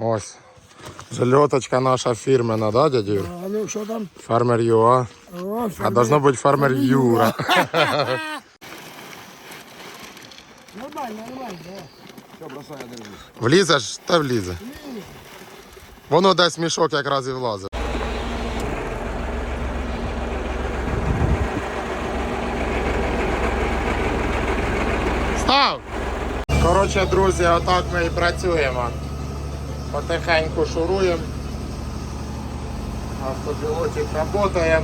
Ось. Зальоточка наша фірмена, да, дядю? Юр? А ну що там? Фермер ЮА. О, А должно бути фермер Юра. Нормально, нормально. да. Влізеш, та влізе. Воно десь мішок якраз і влазить. Став! Коротше, друзі, отак ми і працюємо. Потихеньку шуруємо. Автопілотик працює.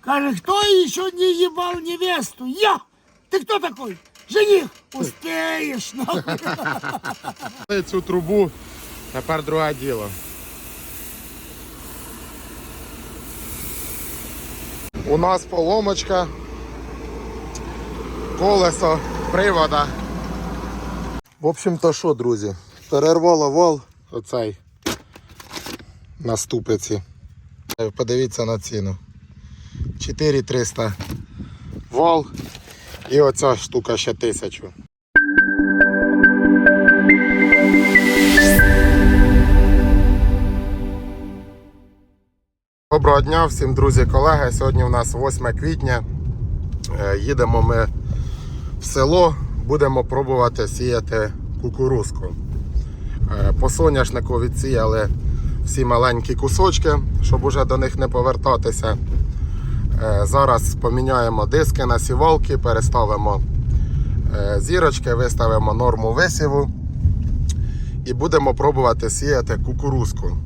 Каже, кто еще не ебал невесту? Я! Ты кто такой? Жених! Успеешь, нахуй. Цю трубу, тепер друге діло. У нас поломочка, колесо, привода. В общем-то що, друзі, перервало вал Оцей на ступиці. Подивіться на ціну. 4300 вал і оця штука ще 1000. Доброго дня всім друзі, колеги. Сьогодні у нас 8 квітня. Е, Їдемо ми в село, будемо пробувати сіяти кукурузку. Е, По соняшнику відсіяли всі маленькі кусочки, щоб уже до них не повертатися. Е, Зараз поміняємо диски на сівалки, переставимо е, зірочки, виставимо норму висіву і будемо пробувати сіяти кукурузку.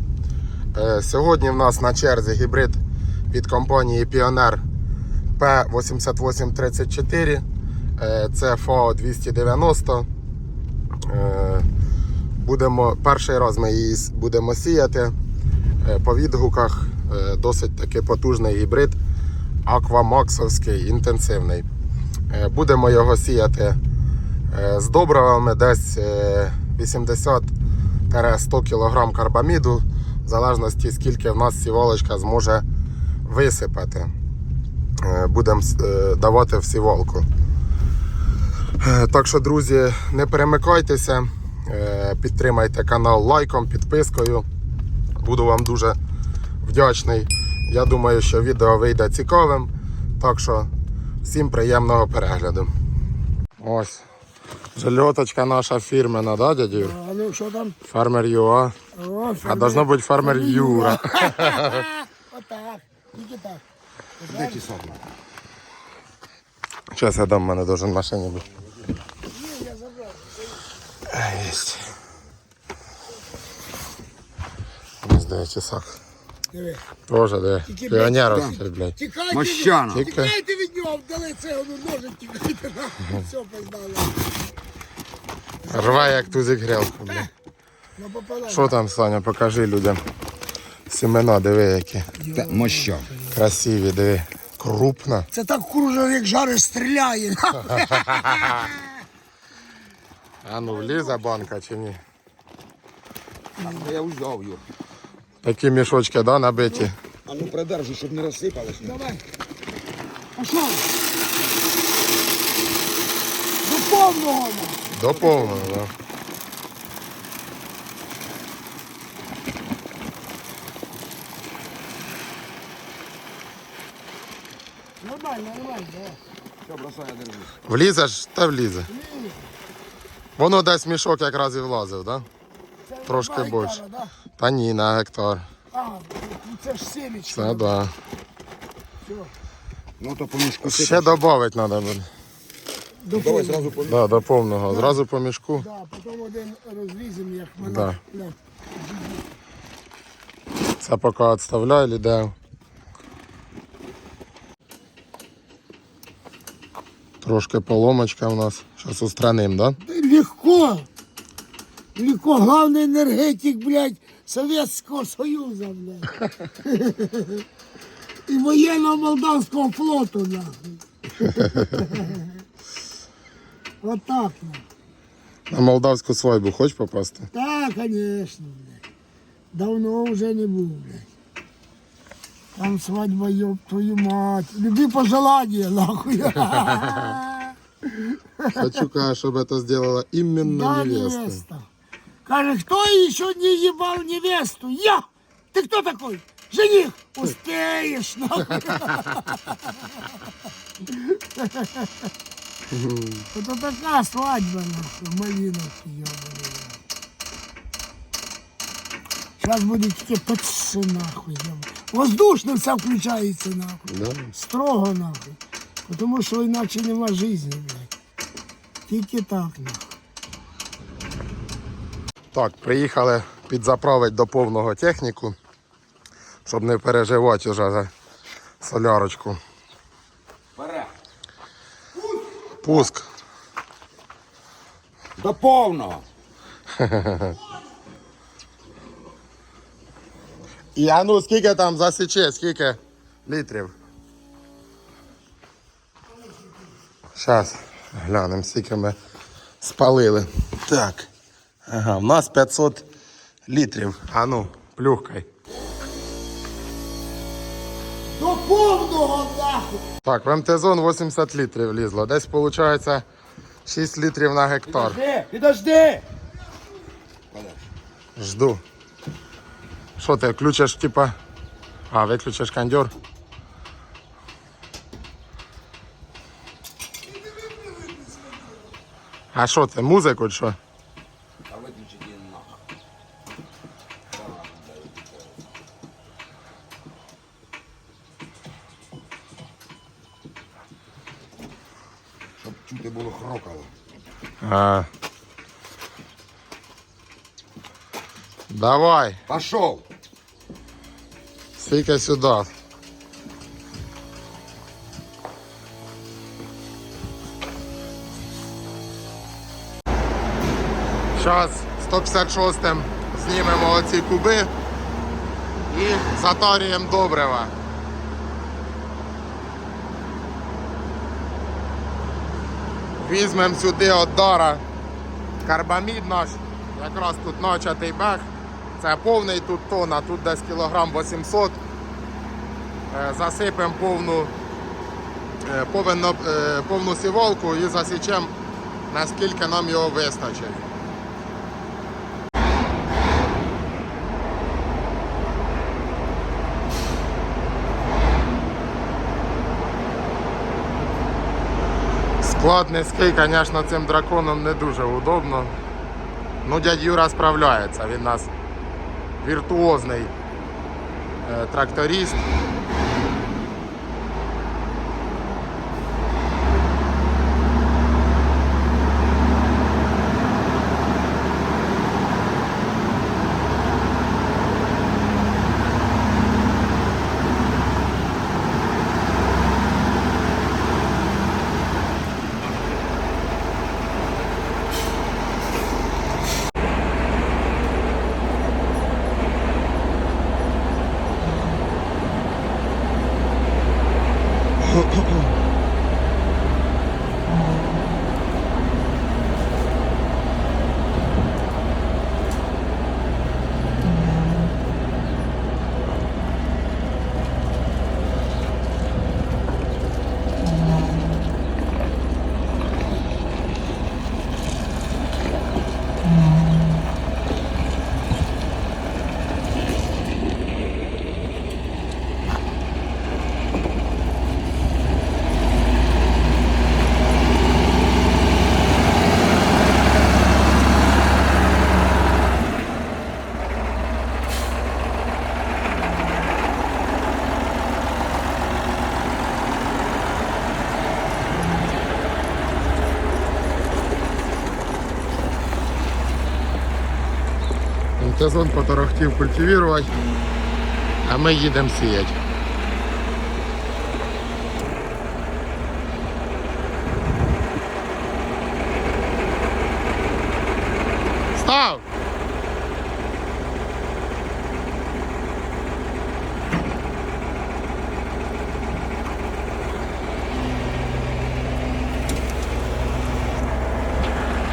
Сьогодні в нас на черзі гібрид від компанії Pioneer P8834. Е, Це FAO 290. Будемо, перший раз ми її будемо сіяти. Е, По відгуках е, досить таки потужний гібрид. Аквамаксовський, інтенсивний. Е, Будемо його сіяти з добривами десь е, 80-100 кг карбаміду, в залежності скільки в нас сівалочка зможе висипати. Будемо давати в сівалку. Так що, друзі, не перемикайтеся, підтримайте канал лайком, підпискою. Буду вам дуже вдячний. Я думаю, що відео вийде цікавим. Так що всім приємного перегляду. Ось. Зальоточка наша фірмена, да, дядю? Юр? А ну що там? Фермер ЮА. О, А должно бути фермер Юра. Отак. Тільки так. Зараз я дам, в мене должен машині бути. Єсть. Не здає часак. Диви. Тоже, де. Тільки Піонерівський, блядь. Тікайте, Мощано. від- тікайте від нього, вдали це, ну ножик тікайте, нахуй. Все, поздали. Рває як тузик грілку, блядь. Ну. Що там, Саня, покажи людям. Семена, диви, які. Моща. Красиві, диви. Крупна. Це так кружа, як жариш, стріляє. А ну влізе банка чи ні? Я узяв його. Такі мішочки, да, набиті. А ну придержи, щоб не розсипалось. Давай. А що? До повного. ну. До повного, да. Нормально, нормально. да. Все, бросай, я держу. Влізеш, та влізе. Воно десь мішок якраз і влазив, да? Трошки більше. Да? Та ні, на гектар. А, ну це ж семечко. Це да. Ну то по мішку Ще додати треба буде. До Давай повного. зразу по Да, до повного. Зразу по мішку. Да, потім один розріземо, як мене. Да. Да. Це поки відставляй, лідею. Трошки поломочка у нас. Зараз устраним, да? Легко. Легко. Главный энергетик, блядь, Советского Союза, блядь. И военного молдавского флоту, нахуй. Вот так, нахуй. На молдавську свадьбу хочеш попасти? Да, конечно, блядь. Давно уже не был, блядь. Там свадьба, ёб твою мать. Люби пожелания, нахуй. Хочу, каже, щоб це зробила іменно Да, невеста. невеста. Каже, хто еще не ебал невесту? Я! Ты кто такой? Жених! Успеешь, нахуй. Это такая свадьба, нахуй, в Малиновке, ебаный. Сейчас будет тільки пицца, нахуй, ебаный. Воздушно все включається, нахуй. Да? Строго, нахуй. Потому що іначе нема житті, блядь. Тільки так, нахуй. Так, приїхали підзаправити до повного техніку, щоб не переживати вже за солярочку. Вперед. Пуск. До повного. І а ну скільки там засіче, скільки літрів? Зараз глянемо, скільки ми спалили. Так. Ага, в нас 500 літрів. А ну, плюхкай. До повного, нахуй! Так, в МТ-зон 80 літрів лізло. Десь виходить 6 літрів на гектар. Підожди, підожди. Жду. Що ти включиш, типа. А, виключиш кондьор. А що ти, музику чи що? А виключить її нахуй. Щоб чути було хрокало. А. Давай, Пошов. стійка сюди. Зараз 156 знімемо оці куби і затарюємо добрива. Візьмемо сюди от карбамід наш, якраз тут начатий бег. Це повний тут тонна, тут десь кілограм 800. Е, Засипемо повну, е, е, повну сівалку і засічемо, наскільки нам його вистачить. Склад низький, звісно, цим драконом не дуже удобно. Ну, дядь Юра справляється, він у нас віртуозний е, тракторист. Антизон поторохтів культивувати, а ми їдемо сіяти. Став!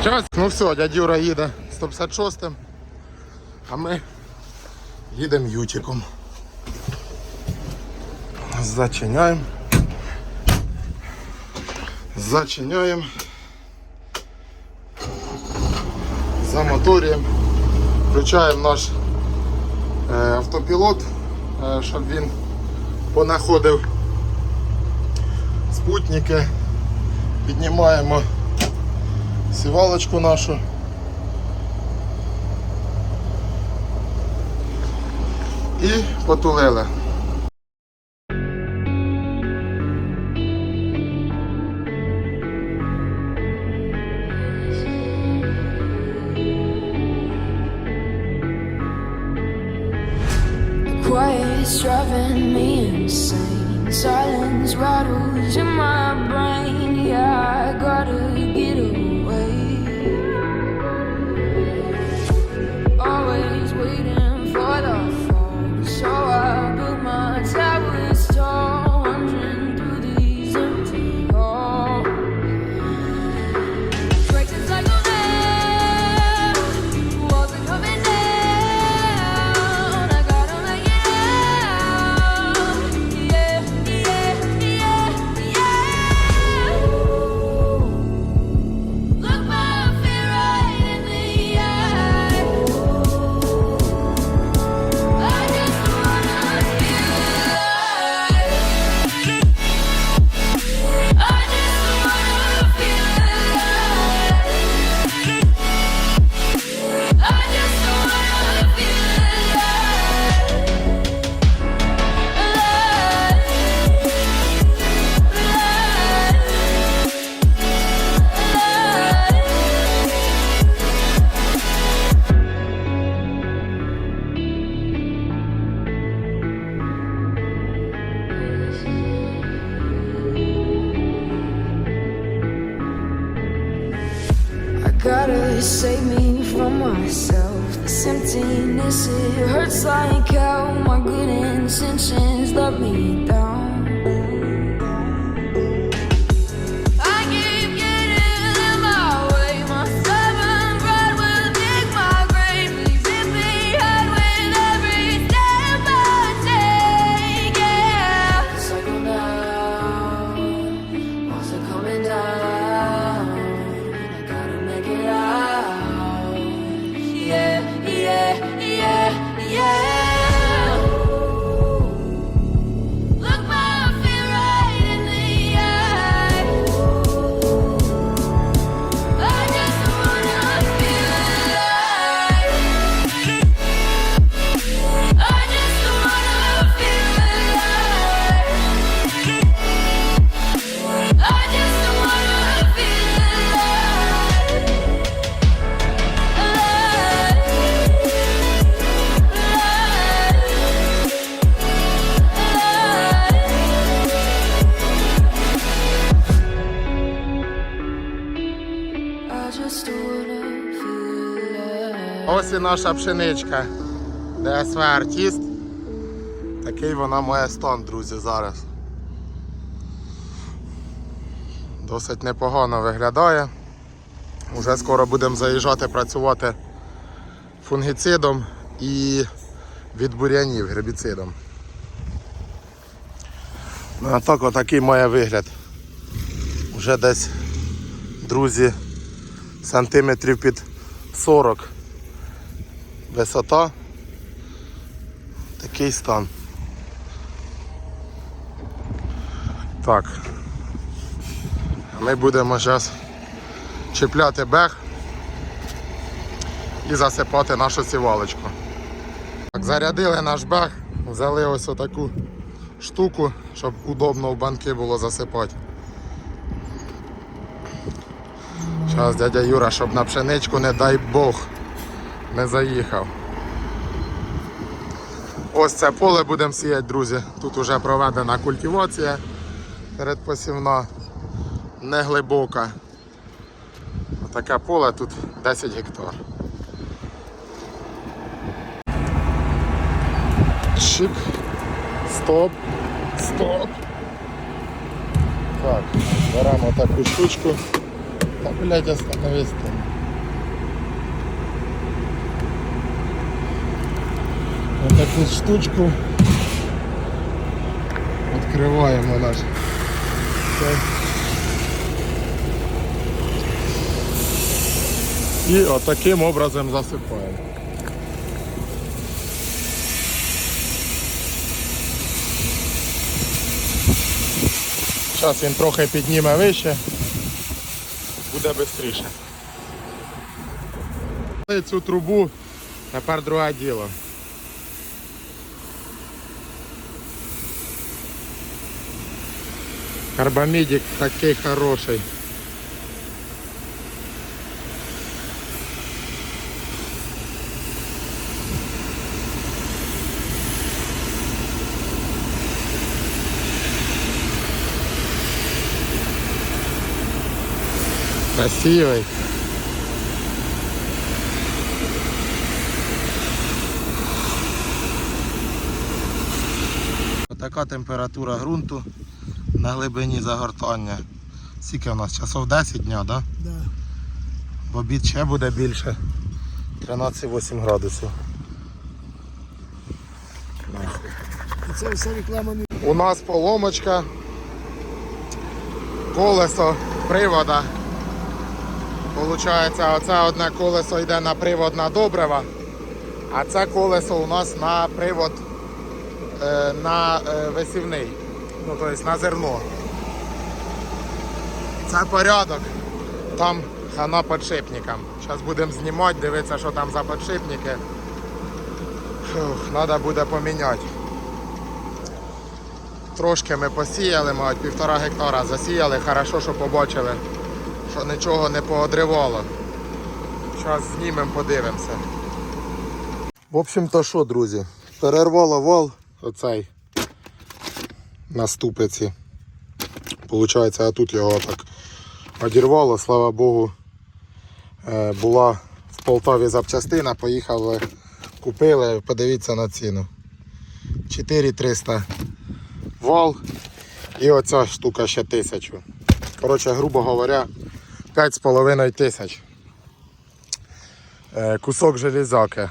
Зараз, ну все, дядь Юра їде 156-м. А ми їдемо ютиком. Зачиняємо. Зачиняємо. Замоторюємо. Включаємо наш е, автопілот, е, щоб він понаходив спутники. Піднімаємо сівалочку нашу. І потулили. Quiet's driving me insane. Silence rattles in my brain. Yeah, I gotta get away. Save me from myself. This emptiness, it hurts like hell. My good intentions let me down. Наша пшеничка. ДСВ артист. Такий вона має стан, друзі, зараз. Досить непогано виглядає. Уже скоро будемо заїжджати працювати фунгіцидом і від бур'янів гербіцидом. Ну, а так отакий має вигляд. Вже десь, друзі, сантиметрів під 40 висота. Такий стан. Так. Ми будемо зараз чіпляти бег і засипати нашу сівалочку. Так, зарядили наш бег, взяли ось отаку штуку, щоб удобно в банки було засипати. Зараз дядя Юра, щоб на пшеничку, не дай Бог, не заїхав. Ось це поле будемо сіяти, друзі. Тут вже проведена культивація передпосівна, не глибока. Таке поле тут 10 гектар. Чик. Стоп. Стоп. Так, беремо таку штучку. Та блядь, остановись. вот таку штучку. Відкриваємо наш. І отаким образом засипаємо. Зараз він трохи підніме вище, буде швидше. Цю трубу тепер друге діло. Карбамідик такий хороший. Красивий. Така температура ґрунту на глибині загортання. Скільки у нас? Часов 10 дня, да? Да. В обід ще буде більше. 13,8 градусів. Це все реклама не У нас поломочка, колесо привода. Получається, оце одне колесо йде на привод на добрива, а це колесо у нас на привод е, на е, висівний, ну тобто на зерно. Це порядок. Там хана подшипникам. Зараз будемо знімати, дивитися, що там за подшипники. Треба буде поміняти. Трошки ми посіяли, мабуть, півтора гектара засіяли. Хорошо, що побачили, що нічого не поодривало. Зараз знімемо, подивимося. В общем-то що, друзі, перервало вал оцей на ступиці. Получається, а тут його так одірвало, слава Богу. Е, Була в Полтаві запчастина, поїхали, купили, подивіться на ціну. 4300 вал і оця штука ще тисячу. Коротше, грубо говоря, 5,5 тисяч. Е, Кусок железяки.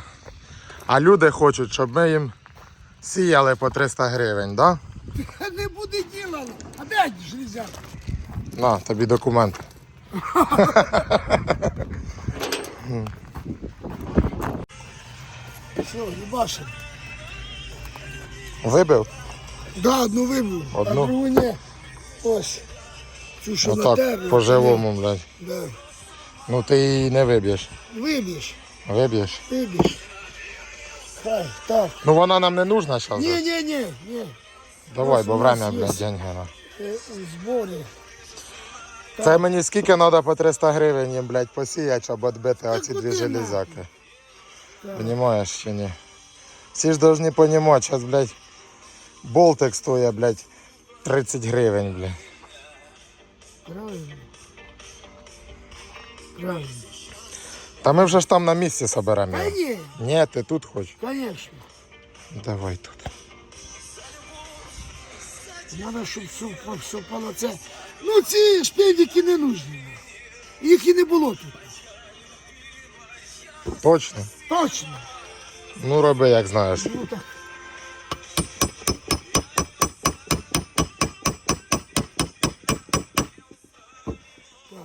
А люди хочуть, щоб ми їм сіяли по 300 гривень, да? не буде діла. А железяка? На, тобі документ. Все, їбашим. Вибив? Да, одну вибив, а Одну? другу ні. Ось. Цю, що Отак, натерли. по живому, блядь. Да. Ну ти її не виб'єш. Вибіж, Виб'єш. вибіж. Хай, так. Ну вона нам не нужна зараз. Ні, ні, ні, ні. Давай, бо время, блядь, деньги. на. Е, у зборі. Це мені скільки треба по 300 гривень їм, блядь, посіяти, щоб відбити оці дві нахуй? железяки. Так. Понимаєш чи ні? Всі ж повинні розуміти, зараз, блядь, болтик стоїть, блядь, 30 гривень, блядь. Правильно. Правильно. Та ми вже ж там на місці соберемо. Та ні, Ні, ти тут хочеш? звісно. Давай тут. Треба, щоб все, все пало це. Ну ці шпильдики не нужні. Їх і не було тут. Точно? Точно. Ну роби, як знаєш. Ну так.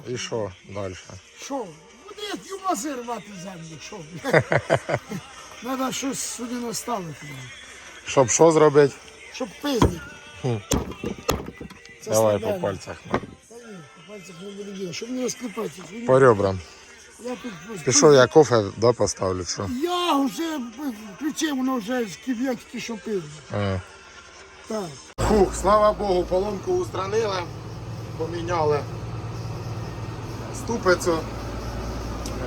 І що далі? Що? Буде юмази рвати землю, що? Треба щось сюди наставити. Щоб що зробити? Щоб пиздити. Давай по діла. Щоб не розклепатися. По ребрам. Я тут просто- Пішов я кофе да, поставлю, що. Я вже включив, воно вже з кип'ятки, що пив. А. Так. Фух, слава Богу, поломку устранили, поміняли ступицю.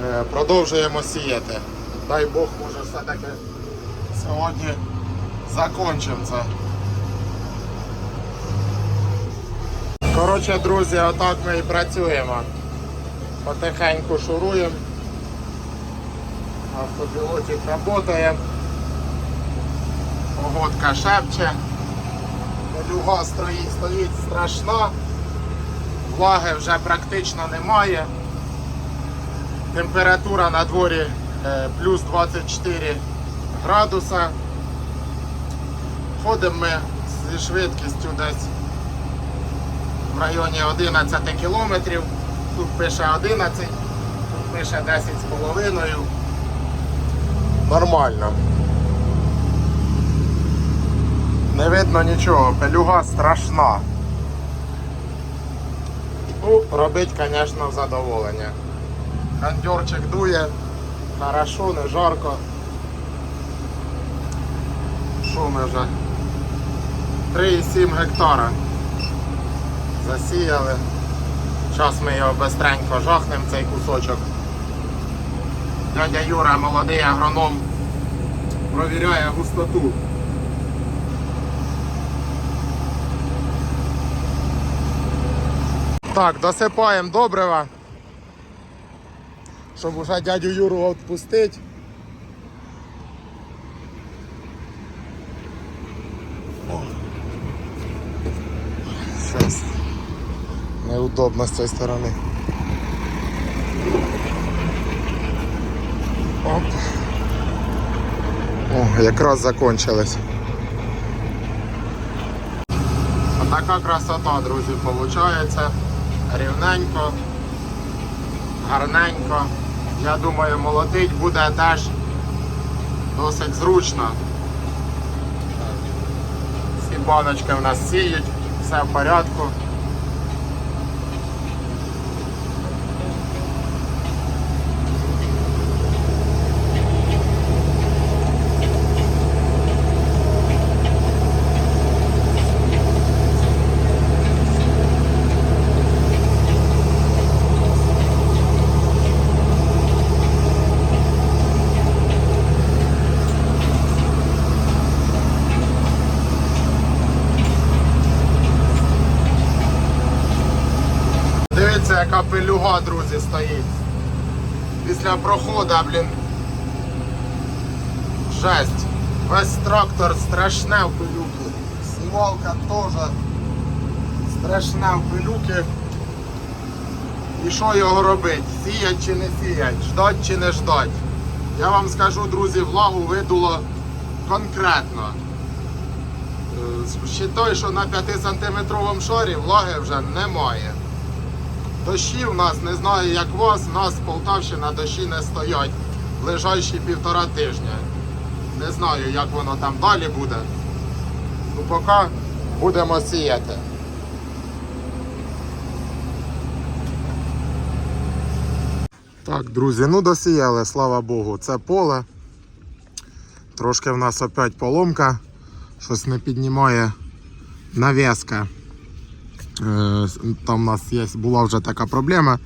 Е, Продовжуємо сіяти. Дай Бог, може все-таки сьогодні закінчимо це. Коротше, друзі, отак ми і працюємо. Потихеньку шуруємо. Автопілотик працює. Погодка шепче. Люга стоїть, стоїть страшна, влаги вже практично немає. Температура на дворі е, плюс 24 градуса. Ходимо ми зі швидкістю десь в районі 11 кілометрів. Тут пише 11, тут пише 10,5. Нормально. Не видно нічого, пелюга страшна. Ну, робить, звісно, задоволення. Кондьорчик дує, хорошо, не жарко. Що ми вже? 3,7 гектара. Засіяли. Зараз ми його бистренько жахнемо, цей кусочок. Дядя Юра, молодий агроном, провіряє густоту. Так, досипаємо добрива, щоб уже дядю Юру відпустити. Неудобно з цієї сторони. Оп. О, якраз закончилось. Отака красота, друзі, виходить. Рівненько, гарненько. Я думаю, молотить буде теж досить зручно. Всі баночки в нас сіють, все в порядку. Пилюга, друзі, стоїть. Після проходу, блін. Жесть. Весь трактор страшне в пилюки. Сівалка теж страшне в пилюки. І що його робити? Сіять чи не сіять? Ждать чи не ждать? Я вам скажу, друзі, влагу видуло конкретно. Е, Ще той, що на 5-сантиметровому шарі влаги вже немає. Дощі в нас, не знаю як вас, у нас Полтавщина дощі не стоять ближайші півтора тижня. Не знаю, як воно там далі буде. Ну поки будемо сіяти. Так, друзі, ну досіяли, слава Богу, це поле. Трошки в нас опять поломка, щось не піднімає нав'язка. Е, Там у нас є, була вже така проблема.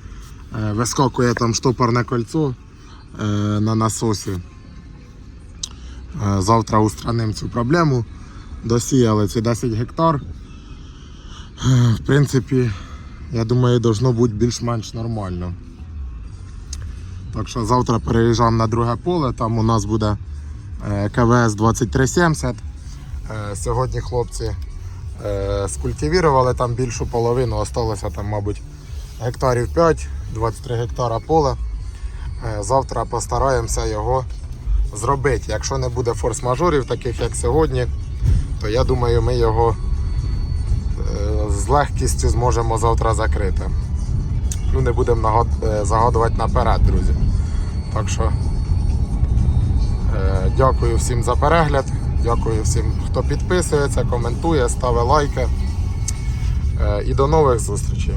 Е, Вискакує там штопорне кольцо е, на насосі. Завтра устранимо цю проблему. Досіяли ці 10 гектар. В принципі, я думаю, должно бути більш-менш нормально. Так що завтра переїжджаємо на друге поле, там у нас буде КВС 2370. Е, Сьогодні хлопці скультивірували там більшу половину, осталося там, мабуть, гектарів 5, 23 гектара поля. Е, Завтра постараємося його зробити. Якщо не буде форс-мажорів, таких як сьогодні, то я думаю, ми його е, з легкістю зможемо завтра закрити. Ну, не будемо е, загадувати наперед, друзі. Так що е, дякую всім за перегляд. Дякую всім, хто підписується, коментує, ставить лайки. Е, І до нових зустрічей.